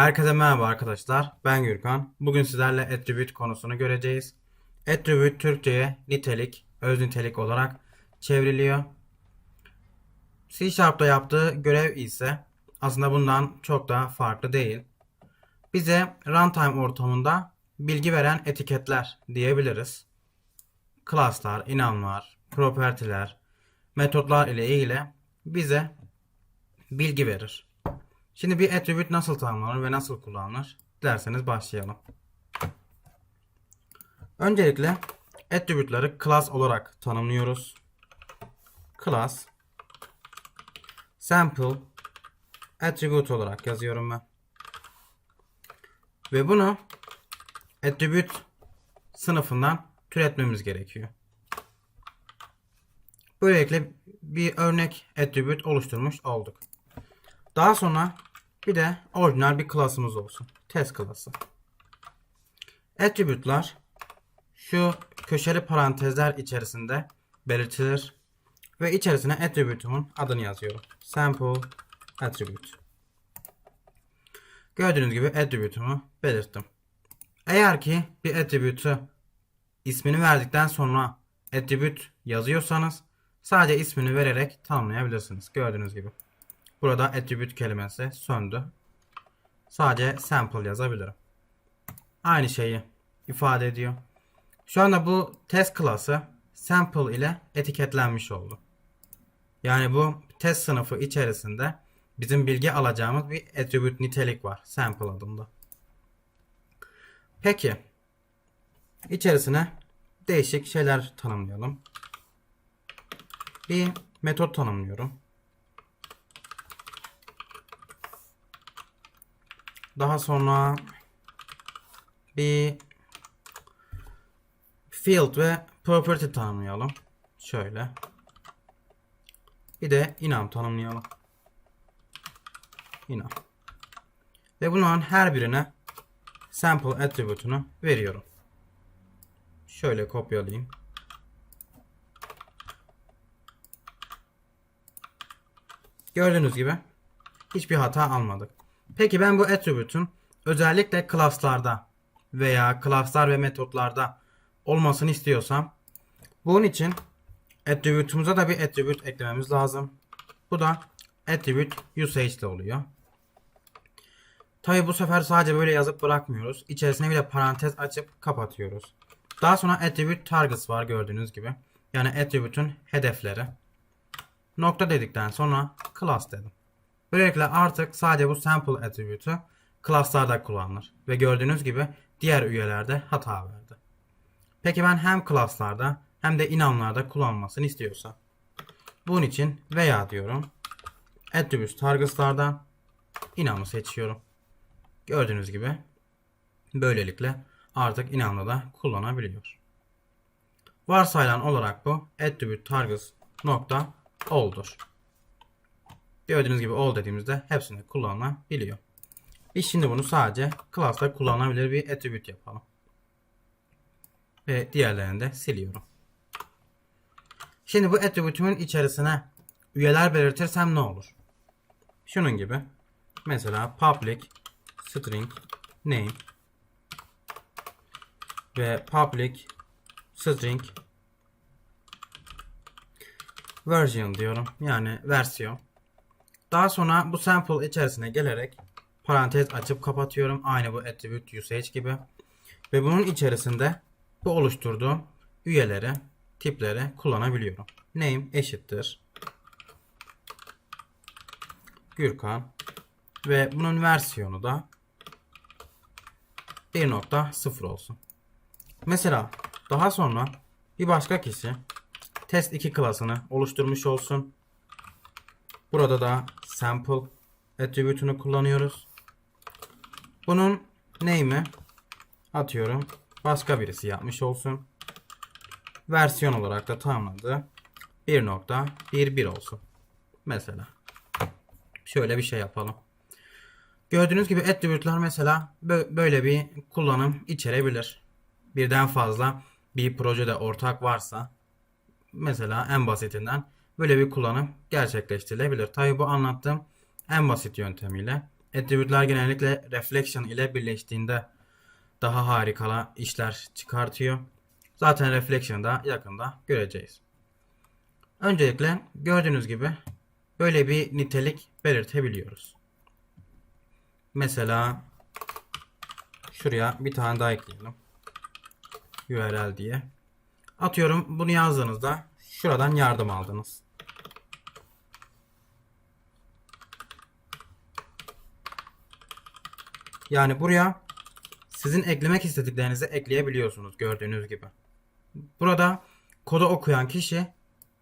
Herkese merhaba arkadaşlar. Ben Gürkan. Bugün sizlerle attribute konusunu göreceğiz. Attribute Türkçe'ye nitelik, öz nitelik olarak çevriliyor. C Sharp'ta yaptığı görev ise aslında bundan çok daha farklı değil. Bize runtime ortamında bilgi veren etiketler diyebiliriz. Class'lar, enumlar, property'ler, metotlar ile ilgili bize bilgi verir. Şimdi bir attribute nasıl tanımlanır ve nasıl kullanılır? Dilerseniz başlayalım. Öncelikle attribute'ları class olarak tanımlıyoruz. Class sample attribute olarak yazıyorum ben. Ve bunu attribute sınıfından türetmemiz gerekiyor. Böylelikle bir örnek attribute oluşturmuş olduk. Daha sonra bir de orijinal bir klasımız olsun. Test klası. Attribute'lar şu köşeli parantezler içerisinde belirtilir ve içerisine attribute'umun adını yazıyorum. Sample attribute. Gördüğünüz gibi attribute'umu belirttim. Eğer ki bir attribute'u ismini verdikten sonra attribute yazıyorsanız sadece ismini vererek tanımlayabilirsiniz. Gördüğünüz gibi. Burada attribute kelimesi söndü. Sadece sample yazabilirim. Aynı şeyi ifade ediyor. Şu anda bu test klası sample ile etiketlenmiş oldu. Yani bu test sınıfı içerisinde bizim bilgi alacağımız bir attribute nitelik var. Sample adında. Peki. içerisine değişik şeyler tanımlayalım. Bir metot tanımlıyorum. Daha sonra bir field ve property tanımlayalım. Şöyle. Bir de enum tanımlayalım. Enum. Ve bunların her birine sample attribute'unu veriyorum. Şöyle kopyalayayım. Gördüğünüz gibi hiçbir hata almadık. Peki ben bu attribute'un özellikle class'larda veya class'lar ve metotlarda olmasını istiyorsam bunun için attribute'umuza da bir attribute eklememiz lazım. Bu da attribute usage ile oluyor. Tabi bu sefer sadece böyle yazıp bırakmıyoruz. İçerisine bir de parantez açıp kapatıyoruz. Daha sonra attribute targets var gördüğünüz gibi. Yani attribute'un hedefleri. Nokta dedikten sonra class dedim. Böylelikle artık sadece bu sample attribute'u class'larda kullanılır. Ve gördüğünüz gibi diğer üyelerde hata verdi. Peki ben hem class'larda hem de enum'larda kullanılmasını istiyorsam. Bunun için veya diyorum. Attributes targets'lardan enum'u seçiyorum. Gördüğünüz gibi böylelikle artık enum'da da kullanabiliyor. Varsayılan olarak bu attribute targets nokta oldur. Gördüğünüz gibi all dediğimizde hepsini kullanılabiliyor. Biz şimdi bunu sadece class'ta kullanılabilir bir attribute yapalım. Ve diğerlerini de siliyorum. Şimdi bu attribute'umun içerisine üyeler belirtirsem ne olur? Şunun gibi. Mesela public string name ve public string version diyorum. Yani versiyon. Daha sonra bu sample içerisine gelerek parantez açıp kapatıyorum. Aynı bu attribute usage gibi. Ve bunun içerisinde bu oluşturduğum üyeleri, tipleri kullanabiliyorum. Name eşittir. Gürkan. Ve bunun versiyonu da 1.0 olsun. Mesela daha sonra bir başka kişi test 2 klasını oluşturmuş olsun. Burada da sample attribute'unu kullanıyoruz. Bunun name'i atıyorum. Başka birisi yapmış olsun. Versiyon olarak da tanımladı. 1.11 olsun. Mesela. Şöyle bir şey yapalım. Gördüğünüz gibi attribute'lar mesela böyle bir kullanım içerebilir. Birden fazla bir projede ortak varsa mesela en basitinden böyle bir kullanım gerçekleştirilebilir. Tabi bu anlattığım en basit yöntemiyle attribute'lar genellikle reflection ile birleştiğinde daha harikalı işler çıkartıyor. Zaten reflection'ı da yakında göreceğiz. Öncelikle gördüğünüz gibi böyle bir nitelik belirtebiliyoruz. Mesela şuraya bir tane daha ekleyelim. URL diye. Atıyorum bunu yazdığınızda şuradan yardım aldınız. Yani buraya sizin eklemek istediklerinizi ekleyebiliyorsunuz gördüğünüz gibi. Burada kodu okuyan kişi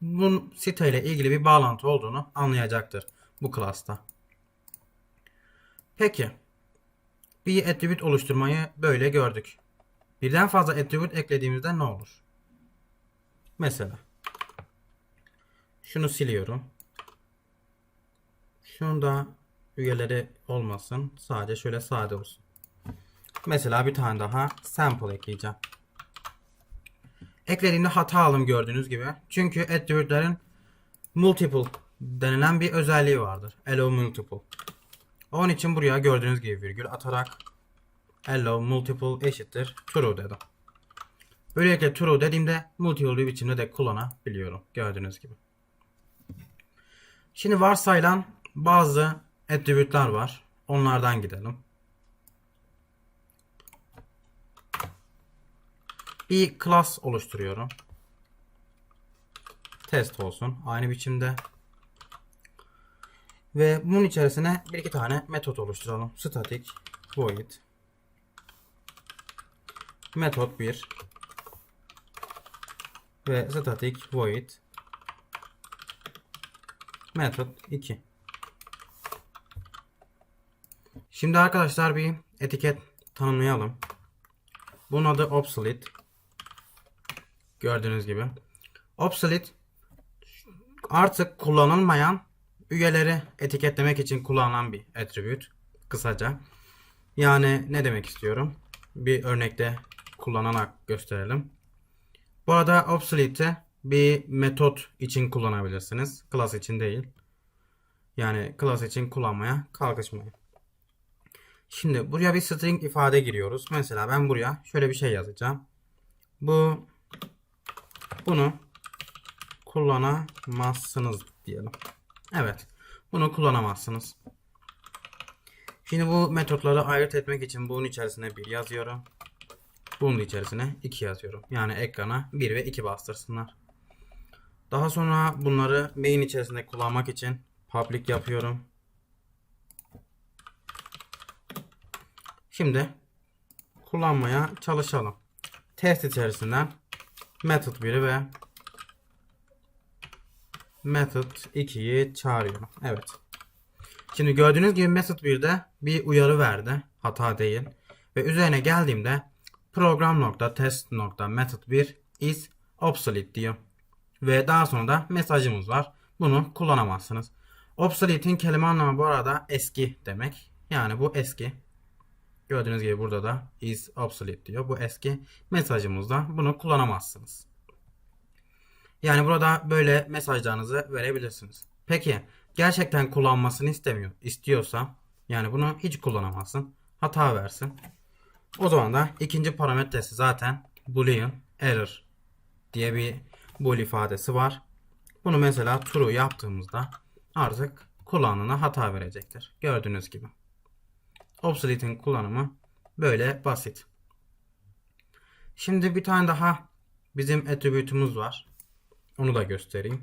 bunun siteyle ilgili bir bağlantı olduğunu anlayacaktır bu klasta. Peki. Bir attribute oluşturmayı böyle gördük. Birden fazla attribute eklediğimizde ne olur? Mesela şunu siliyorum. Şunu da üyeleri olmasın. Sadece şöyle sade olsun. Mesela bir tane daha sample ekleyeceğim. Eklediğimde hata alım gördüğünüz gibi. Çünkü attribute'lerin multiple denilen bir özelliği vardır. Allow multiple. Onun için buraya gördüğünüz gibi virgül atarak allow multiple eşittir true dedim. Böylelikle true dediğimde multiple bir biçimde de kullanabiliyorum. Gördüğünüz gibi. Şimdi varsayılan bazı attribute'lar var. Onlardan gidelim. Bir class oluşturuyorum. Test olsun. Aynı biçimde. Ve bunun içerisine bir iki tane metot oluşturalım. Static void metot 1 ve static void metot 2. Şimdi arkadaşlar bir etiket tanımlayalım. Bunun adı obsolete. Gördüğünüz gibi. Obsolete artık kullanılmayan üyeleri etiketlemek için kullanılan bir attribute. Kısaca. Yani ne demek istiyorum? Bir örnekte kullanarak gösterelim. Bu arada obsolete'i bir metot için kullanabilirsiniz. Class için değil. Yani class için kullanmaya kalkışmayın. Şimdi buraya bir string ifade giriyoruz. Mesela ben buraya şöyle bir şey yazacağım. Bu bunu kullanamazsınız diyelim. Evet. Bunu kullanamazsınız. Şimdi bu metotları ayırt etmek için bunun içerisine bir yazıyorum. Bunun içerisine 2 yazıyorum. Yani ekrana 1 ve 2 bastırsınlar. Daha sonra bunları main içerisinde kullanmak için public yapıyorum. Şimdi kullanmaya çalışalım. Test içerisinden method 1'i ve method 2'yi çağırıyorum. Evet. Şimdi gördüğünüz gibi method 1'de bir uyarı verdi. Hata değil. Ve üzerine geldiğimde program.test.method1 is obsolete diyor. Ve daha sonra da mesajımız var. Bunu kullanamazsınız. Obsolete'in kelime anlamı bu arada eski demek. Yani bu eski. Gördüğünüz gibi burada da is obsolete diyor. Bu eski mesajımızda bunu kullanamazsınız. Yani burada böyle mesajlarınızı verebilirsiniz. Peki gerçekten kullanmasını istemiyor, istiyorsa yani bunu hiç kullanamazsın. Hata versin. O zaman da ikinci parametresi zaten boolean error diye bir bool ifadesi var. Bunu mesela true yaptığımızda artık kullanana hata verecektir. Gördüğünüz gibi. Obsolete'in kullanımı böyle basit. Şimdi bir tane daha bizim attribute'umuz var. Onu da göstereyim.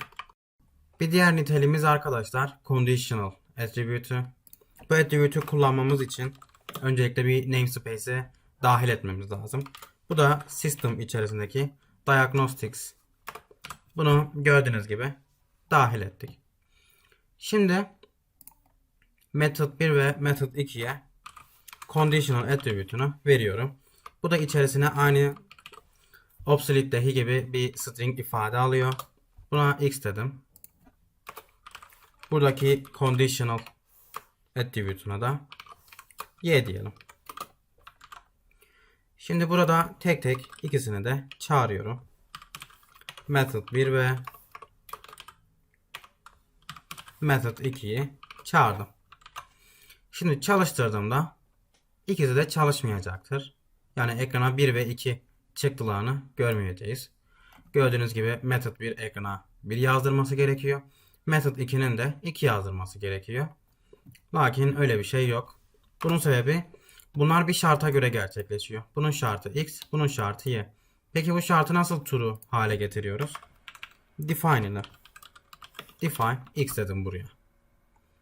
Bir diğer niteliğimiz arkadaşlar conditional attribute'u. Bu attribute'u kullanmamız için öncelikle bir namespace'i dahil etmemiz lazım. Bu da system içerisindeki diagnostics. Bunu gördüğünüz gibi dahil ettik. Şimdi method 1 ve method 2'ye conditional attribute'unu veriyorum. Bu da içerisine aynı obsolete'deki gibi bir string ifade alıyor. Buna x dedim. Buradaki conditional attribute'una da y diyelim. Şimdi burada tek tek ikisini de çağırıyorum. Method 1 ve Method 2'yi çağırdım. Şimdi çalıştırdığımda ikisi de çalışmayacaktır. Yani ekrana 1 ve 2 çıktılarını görmeyeceğiz. Gördüğünüz gibi method 1 ekrana 1 yazdırması gerekiyor. Method 2'nin de 2 yazdırması gerekiyor. Lakin öyle bir şey yok. Bunun sebebi bunlar bir şarta göre gerçekleşiyor. Bunun şartı x, bunun şartı y. Peki bu şartı nasıl true hale getiriyoruz? Define ile. Define x dedim buraya.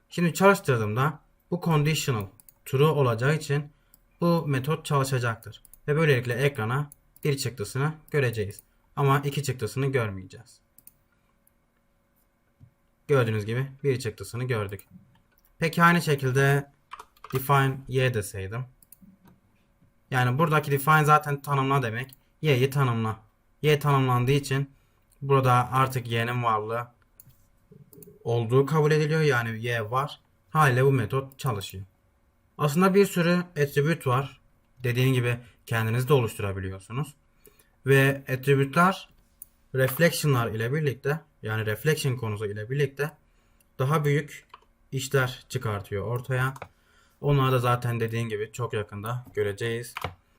Şimdi çalıştırdığımda bu conditional true olacağı için bu metot çalışacaktır. Ve böylelikle ekrana bir çıktısını göreceğiz. Ama iki çıktısını görmeyeceğiz. Gördüğünüz gibi bir çıktısını gördük. Peki aynı şekilde define y deseydim. Yani buradaki define zaten tanımla demek. Y'yi tanımla. Y tanımlandığı için burada artık y'nin varlığı olduğu kabul ediliyor. Yani y var. Haliyle bu metot çalışıyor. Aslında bir sürü attribute var. Dediğim gibi kendiniz de oluşturabiliyorsunuz. Ve attribute'lar reflection'lar ile birlikte yani reflection konusu ile birlikte daha büyük işler çıkartıyor ortaya. Onları da zaten dediğim gibi çok yakında göreceğiz.